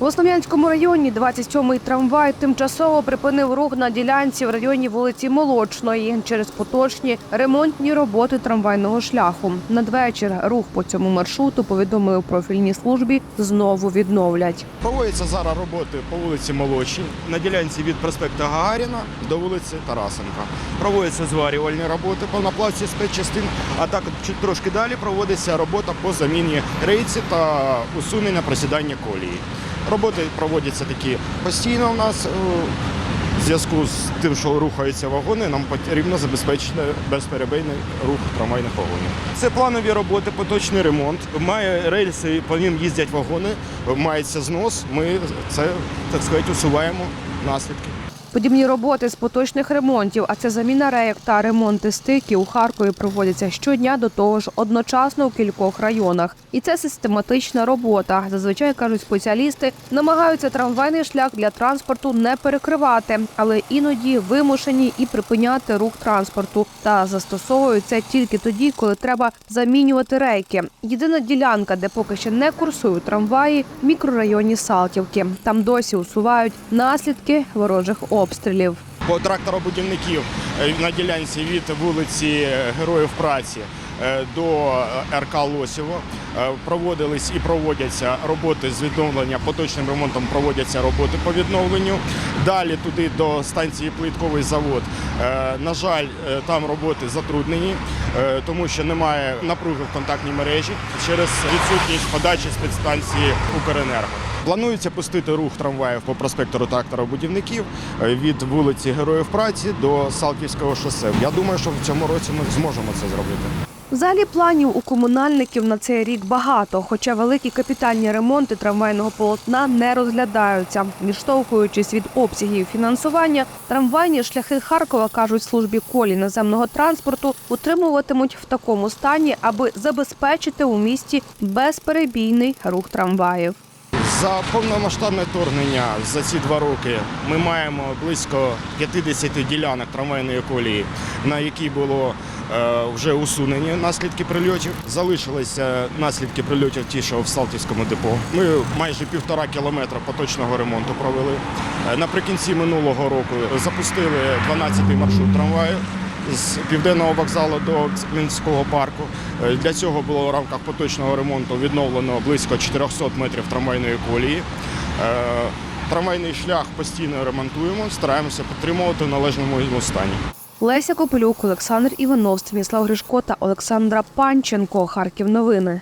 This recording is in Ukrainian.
В Основ'янському районі 27-й трамвай тимчасово припинив рух на ділянці в районі вулиці Молочної через поточні ремонтні роботи трамвайного шляху. Надвечір рух по цьому маршруту повідомили у профільній службі знову відновлять. Проводяться зараз роботи по вулиці Молочній, на ділянці від проспекту Гагаріна до вулиці Тарасенка. Проводяться зварювальні роботи по наплавці спецчастин, а так трошки далі проводиться робота по заміні рейці та усунення просідання колії. Роботи проводяться такі постійно у нас. е, В зв'язку з тим, що рухаються вагони, нам потрібно забезпечити безперебійний рух трамвайних вагонів. Це планові роботи, поточний ремонт. Має рельси, по ним їздять вагони, мається знос. Ми це так сказати усуваємо наслідки. Подібні роботи з поточних ремонтів, а це заміна рейок та ремонти стиків у Харкові проводяться щодня до того ж одночасно у кількох районах. І це систематична робота. Зазвичай кажуть спеціалісти, намагаються трамвайний шлях для транспорту не перекривати, але іноді вимушені і припиняти рух транспорту та застосовують це тільки тоді, коли треба замінювати рейки. Єдина ділянка, де поки ще не курсують трамваї, в мікрорайоні Салтівки. Там досі усувають наслідки ворожих обстрілів. По тракторобудівників е, на ділянці від вулиці Героїв праці до е, РК Лосєво е, проводились і проводяться роботи з відновлення. Поточним ремонтом проводяться роботи по відновленню. Далі туди до станції Плитковий завод. Е, На жаль, е, там роботи затруднені, е, тому що немає напруги в контактній мережі через відсутність подачі спецстанції Укренерго. Планується пустити рух трамваїв по проспектору тракторобудівників е, від вулиці Героїв Праці до Салтівського шосе. Я думаю, що в цьому році ми зможемо це зробити. Взагалі планів у комунальників на цей рік багато, хоча великі капітальні ремонти трамвайного полотна не розглядаються. Відштовхуючись від обсягів фінансування, трамвайні шляхи Харкова кажуть службі колі наземного транспорту утримуватимуть в такому стані, аби забезпечити у місті безперебійний рух трамваїв. За повномасштабне вторгнення за ці два роки ми маємо близько 50 ділянок трамвайної колії, на які було е, вже усунені наслідки прильотів. Залишилися наслідки прильотів ті, що в Салтівському депо. Ми майже півтора кілометра поточного ремонту провели. Е, Наприкінці минулого року запустили 12-й маршрут трамваю з південного вокзалу до Мінського парку. Е, Для цього було в рамках поточного ремонту відновлено близько 400 метрів трамвайної колії. Е, Трамвайний шлях постійно ремонтуємо, стараємося підтримувати в належному йому стані. Леся Копилюк, Олександр Іванов, Станіслав Гришко та Олександра Панченко. Харків новини.